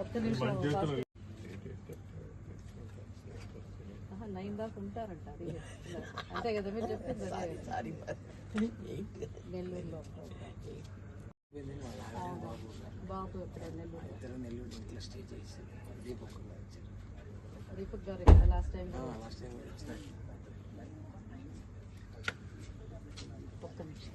ఒక్క నిమిషం నైన్ దాకా ఉంటారంట. అంతే కదా మీరు చెప్పింది. నెల్లూరులో. బాబు నెల్లూరు ఇంట్లో స్టే చేసి దీపక్ దీపక్ గారు కదా లాస్ట్ టైం లాస్ట్ టైం ఒక్క నిమిషం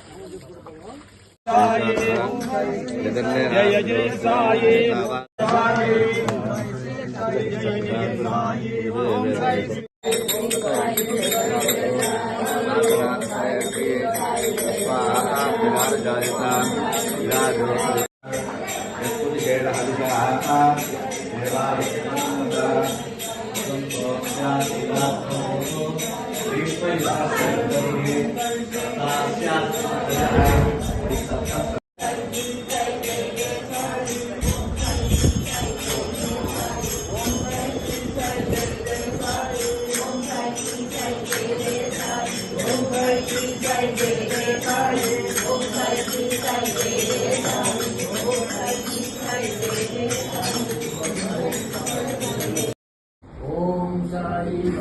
Thank uh you. -huh.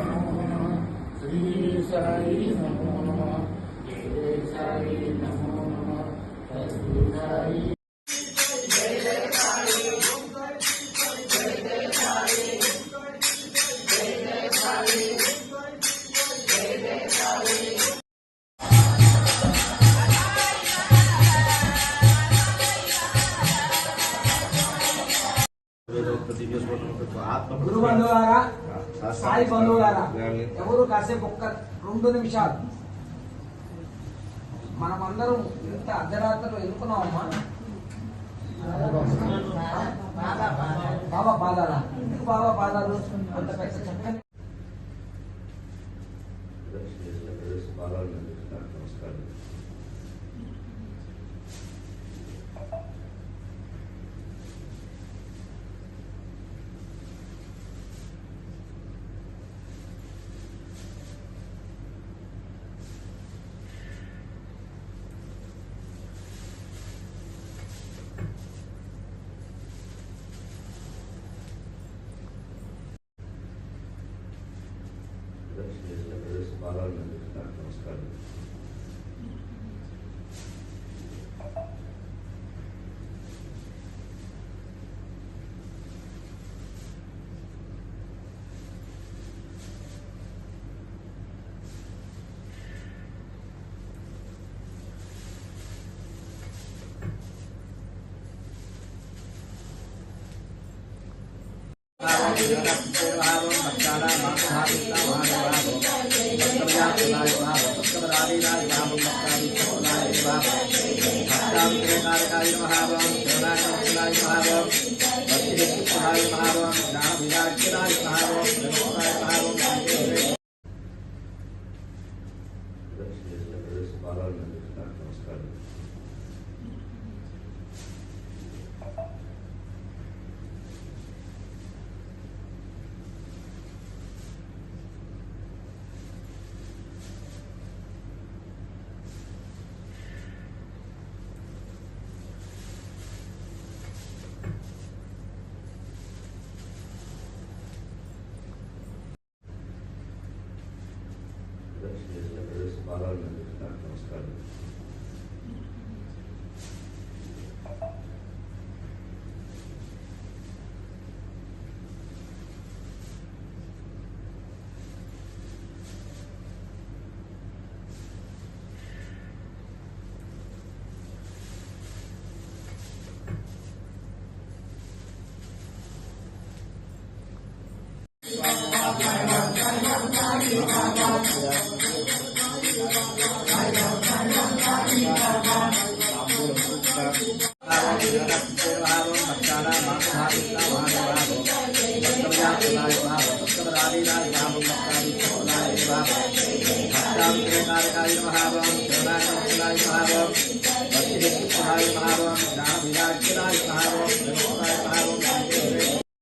నమో నమః శ్రీ సాయి నమో నమః జయ సాయి నమో సాయి సాయి బంధువులారా ఎవరు కాసేపు ఒక్క రెండు నిమిషాలు? మనమందరం ఇంత అర్ధరాత్రులు ఎన్నుకున్నామమ్మా? బాబా పాదాలా ఎందుకు బాబా పాదాలు అంత పెద్ద చక్కని Namaskar. Namaskar. Thank you. महाभव महाभव महाभव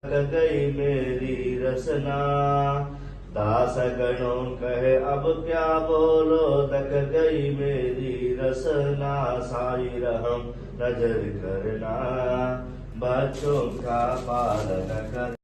लग मेरी रसना। दास गणों कहे, अब क्या बोलो, तक गई मेरी रसना, साई रहम, नज़र करना, बच्चों का पालन कर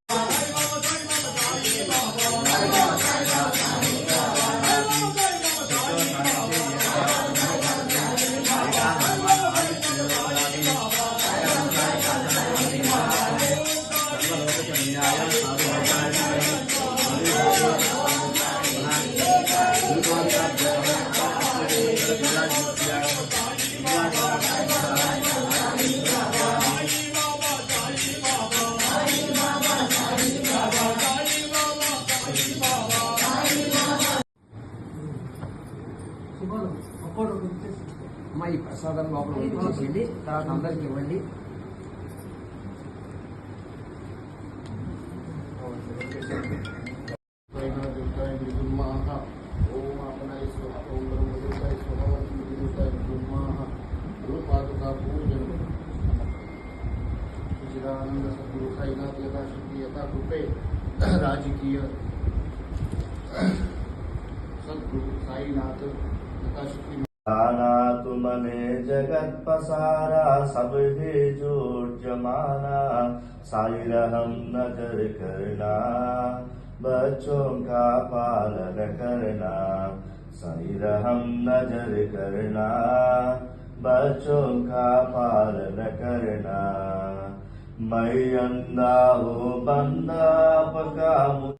అమ్మ ఈ ప్రసాదం లోపల పంపించేసేయండి తర్వాత అందరికి ఇవ్వండి सच्चिदानंद सद्गुरु साईनाथ यथा शक्ति यथा कृपे राजकीय पसारा सब है जोड़ जमाना साई रहम नजर करना बच्चों का पालन करना साई रहम नजर करना बच्चों का पालन करना मैं अंधा हूँ बंदा आपका मुझ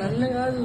నన్ను కాదు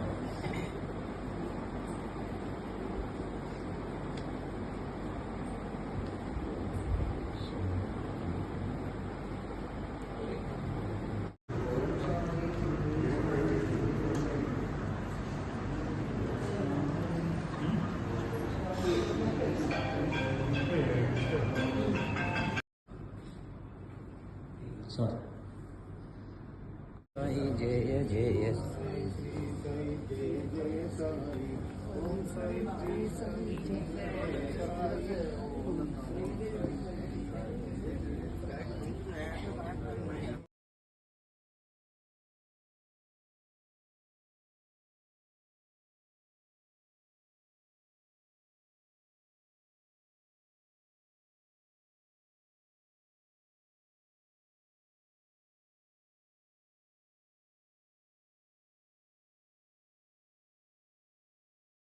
Sağ ol. Jaya Jaya Om Sai Jai Sai Jai Jai